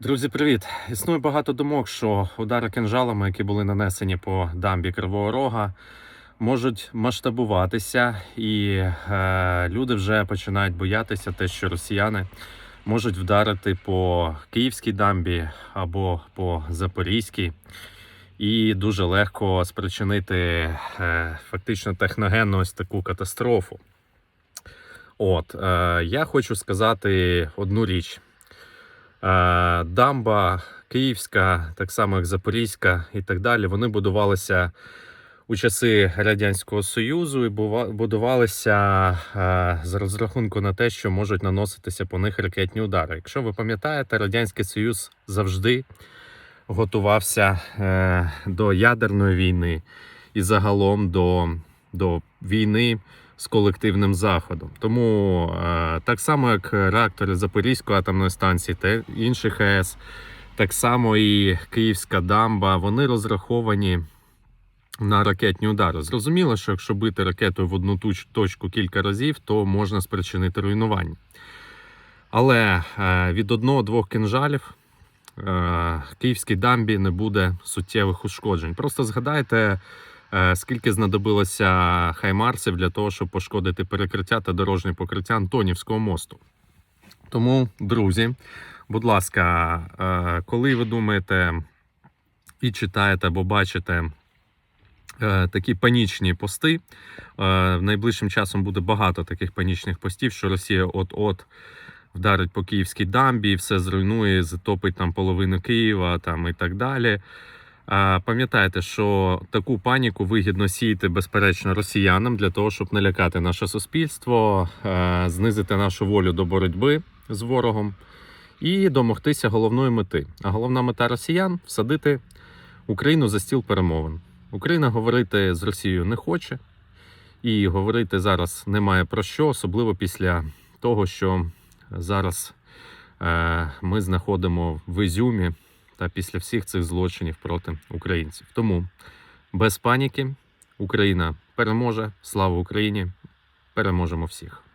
Друзі, привіт! Існує багато думок, що удари кинжалами, які були нанесені по дамбі Кривого Рога, можуть масштабуватися, і е, люди вже починають боятися те, що росіяни можуть вдарити по Київській дамбі або по Запорізькій, і дуже легко спричинити е, фактично техногенну ось таку катастрофу. От, е, я хочу сказати одну річ. Е, Дамба Київська, так само як Запорізька і так далі, вони будувалися у часи Радянського Союзу і будувалися е, з розрахунку на те, що можуть наноситися по них ракетні удари. Якщо ви пам'ятаєте, Радянський Союз завжди готувався е, до ядерної війни і загалом до, до війни з колективним заходом. Тому е, так само, як реактори Запорізької атомної станції та інших АЕС, так само і Київська дамба, вони розраховані на ракетні удари. Зрозуміло, що якщо бити ракетою в одну точку кілька разів, то можна спричинити руйнування. Але е, від одного-двох кинжалів е, Київській дамбі не буде суттєвих ушкоджень. Просто згадайте, скільки знадобилося хаймарсів для того, щоб пошкодити перекриття та дорожнє покриття Антонівського мосту. Тому, друзі, будь ласка, е, коли ви думаєте і читаєте або бачите е, такі панічні пости, е, найближчим часом буде багато таких панічних постів, що Росія от-от вдарить по київській дамбі, все зруйнує, затопить там половину Києва там, і так далі. Пам'ятайте, що таку паніку вигідно сіяти безперечно росіянам для того, щоб налякати наше суспільство, е, знизити нашу волю до боротьби з ворогом і домогтися головної мети. А головна мета росіян всадити Україну за стіл перемовин. Україна говорити з Росією не хоче, і говорити зараз немає про що, особливо після того, що зараз е, ми знаходимо в Ізюмі та після всіх цих злочинів проти українців. Тому без паніки Україна переможе. Слава Україні! Переможемо всіх!